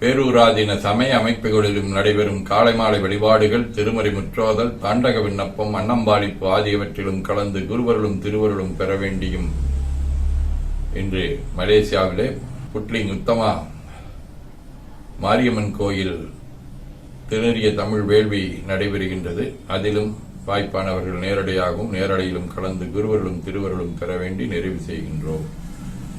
பேரூராதீன சமய அமைப்புகளிலும் நடைபெறும் காலை மாலை வழிபாடுகள் திருமறை முற்றோதல் தாண்டக விண்ணப்பம் அன்னம்பாளிப்பு ஆகியவற்றிலும் கலந்து குருவருளும் திருவருளும் பெற வேண்டியும் இன்று மலேசியாவிலே புட்லிங் உத்தமா மாரியம்மன் கோயில் திருநெறிய தமிழ் வேள்வி நடைபெறுகின்றது. அதிலும் வாய்ப்பானவர்கள் நேரடியாகவும் நேரடியிலும் கலந்து குருவருளும் திருவருளும் பெற வேண்டி நிறைவு செய்கின்றோம்.